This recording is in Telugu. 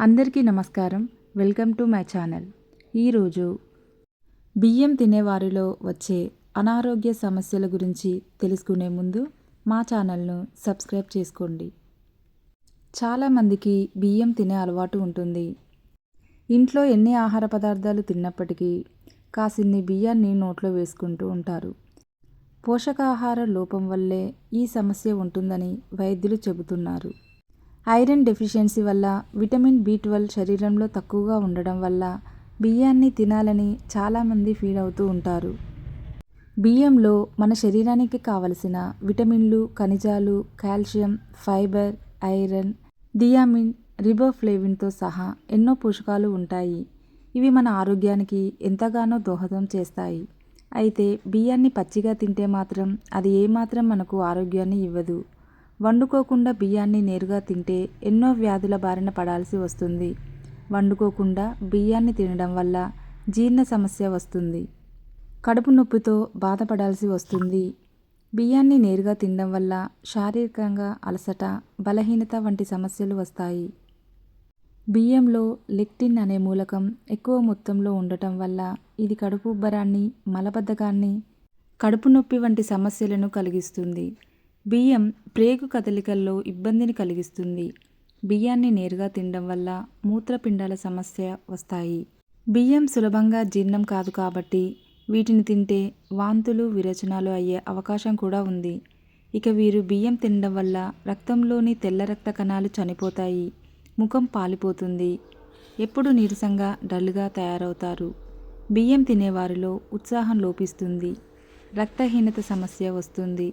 అందరికీ నమస్కారం. Welcome to my channel. ఈరోజు బియ్యం తినేవారిలో వచ్చే అనారోగ్య సమస్యల గురించి తెలుసుకునే ముందు మా ఛానల్ను సబ్స్క్రైబ్ చేసుకోండి. చాలామందికి బియ్యం తినే అలవాటు ఉంటుంది. ఇంట్లో ఎన్ని ఆహార పదార్థాలు తిన్నప్పటికీ కాసిన్ని బియ్యాన్ని నోట్లో వేసుకుంటూ ఉంటారు. పోషకాహార లోపం వల్లే ఈ సమస్య ఉంటుందని వైద్యులు చెబుతున్నారు. ఐరన్ డెఫిషియన్సీ వల్ల విటమిన్ బి ట్వెల్వ్ శరీరంలో తక్కువగా ఉండడం వల్ల బియ్యాన్ని తినాలని చాలామంది ఫీల్ అవుతూ ఉంటారు. బియ్యంలో మన శరీరానికి కావలసిన విటమిన్లు ఖనిజాలు కాల్షియం ఫైబర్ ఐరన్ థియామిన్ రిబోఫ్లేవిన్తో సహా ఎన్నో పోషకాలు ఉంటాయి. ఇవి మన ఆరోగ్యానికి ఎంతగానో దోహదం చేస్తాయి. అయితే బియ్యాన్ని పచ్చిగా తింటే మాత్రం అది ఏమాత్రం మనకు ఆరోగ్యాన్ని ఇవ్వదు. వండుకోకుండా బియ్యాన్ని నేరుగా తింటే ఎన్నో వ్యాధుల బారిన పడాల్సి వస్తుంది. వండుకోకుండా బియ్యాన్ని తినడం వల్ల జీర్ణ సమస్య వస్తుంది. కడుపు నొప్పితో బాధపడాల్సి వస్తుంది. బియ్యాన్ని నేరుగా తినడం వల్ల శారీరకంగా అలసట బలహీనత వంటి సమస్యలు వస్తాయి. బియ్యంలో లెక్టిన్ అనే మూలకం ఎక్కువ మొత్తంలో ఉండటం వల్ల ఇది కడుపు ఉబ్బరాన్ని మలబద్ధకాన్ని కడుపు నొప్పి వంటి సమస్యలను కలిగిస్తుంది. బియ్యం ప్రేగు కదలికల్లో ఇబ్బందిని కలిగిస్తుంది. బియ్యాన్ని నేరుగా తినడం వల్ల మూత్రపిండాల సమస్య వస్తాయి. బియ్యం సులభంగా జీర్ణం కాదు కాబట్టి వీటిని తింటే వాంతులు విరచనాలు అయ్యే అవకాశం కూడా ఉంది. ఇక వీరు బియ్యం తినడం వల్ల రక్తంలోని తెల్ల రక్త కణాలు చనిపోతాయి. ముఖం పాలిపోతుంది. ఎప్పుడు నీరసంగా డల్గా తయారవుతారు. బియ్యం తినేవారిలో ఉత్సాహం లోపిస్తుంది. రక్తహీనత సమస్య వస్తుంది.